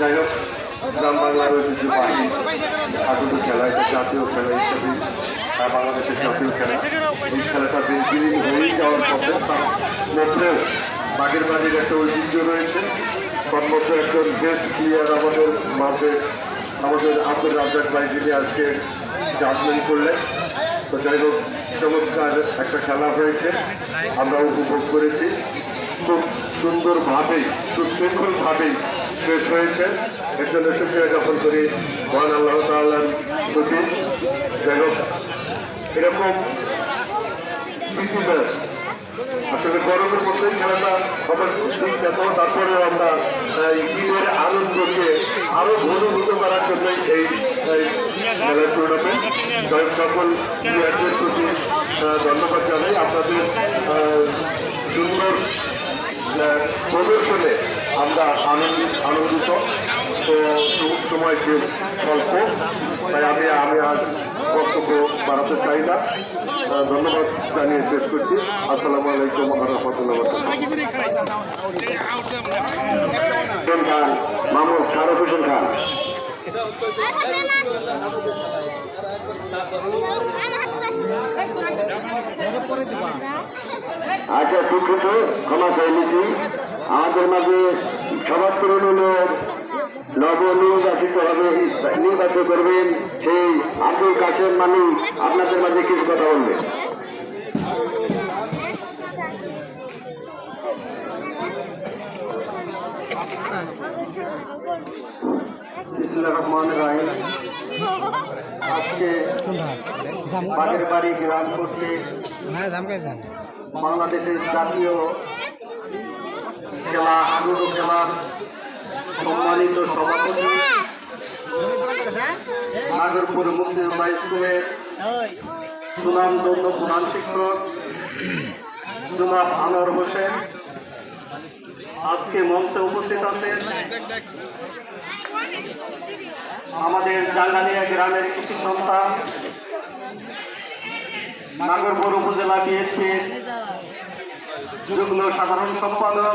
যাই হোক, গ্রাম বাংলার ঐতিহ্যবাহী হাডুডু খেলা, এটা জাতীয় খেলা হিসেবে বাংলাদেশের জাতীয় খেলা। এই খেলাটা দিন দিন হয়েই যাওয়ার পথে তার মধ্যেও বাগের বাড়ির একটা ঐতিহ্য রয়েছে। মধ্যে একজন বেস্ট প্লেয়ার আমাদের মাঝে, আমাদের আব্দুল রাজ্জাক ভাই, যিনি আজকে জাজমেন্ট করলেন। তো যাই হোক, চমৎকার একটা খেলা হয়েছে। আমরা উপভোগ করেছি। খুব সুন্দরভাবেই সুশৃঙ্খলভাবেই শেষ হয়েছে। এর জন্য সুক্রিয়া জ্ঞাপন করি। মহান আল্লাহ তাল্লার প্রতি। হোক, এরকম আসলে গরমের মধ্যেই খেলাটা সবার বিখ্যাত তারপরেও আমরা ঈদের আনন্দকে আরও ঘনীভূত করার জন্য এই খেলার টুর্নামেন্ট সকল প্লেয়ারদের প্রতি ধন্যবাদ জানাই। আপনাদের সুন্দর প্রদর্শনে আমরা আনন্দিত। তো সময় যে স্বল্প তাই আমি আমি আর বক্তব্য বাড়াতে চাই না। ধন্যবাদ জানিয়ে শেষ করছি। আসসালামু আলাইকুম রহমতুল্লাহ খান শারফ হোসেন খান। আচ্ছা দুঃখিত ক্ষমা চাই আমাদের মাঝে সবার তরুণের নবনির্বাচিত হবে, নির্বাচিত করবেন সেই আব্দুল কাসেম মানুষ আপনাদের মাঝে কিছু কথা বলবে। রহমানির আজকে বাগের বাড়ি গ্রাম করতে বাংলাদেশের জাতীয় খেলা হাডুডু খেলার সম্মানিত সভাপতি, নাগরপুর মুক্তিযোদ্ধা স্কুলের সুনাম দন্ড প্রধান শিক্ষক, জুনাব আনোয়ার হোসেন। আজকে মঞ্চে উপস্থিত আছেন আমাদের জাঙ্গালিয়া গ্রামের কৃষি সন্তান নাগরপুর উপজেলা বিএনপির যুগ্ম সাধারণ সম্পাদক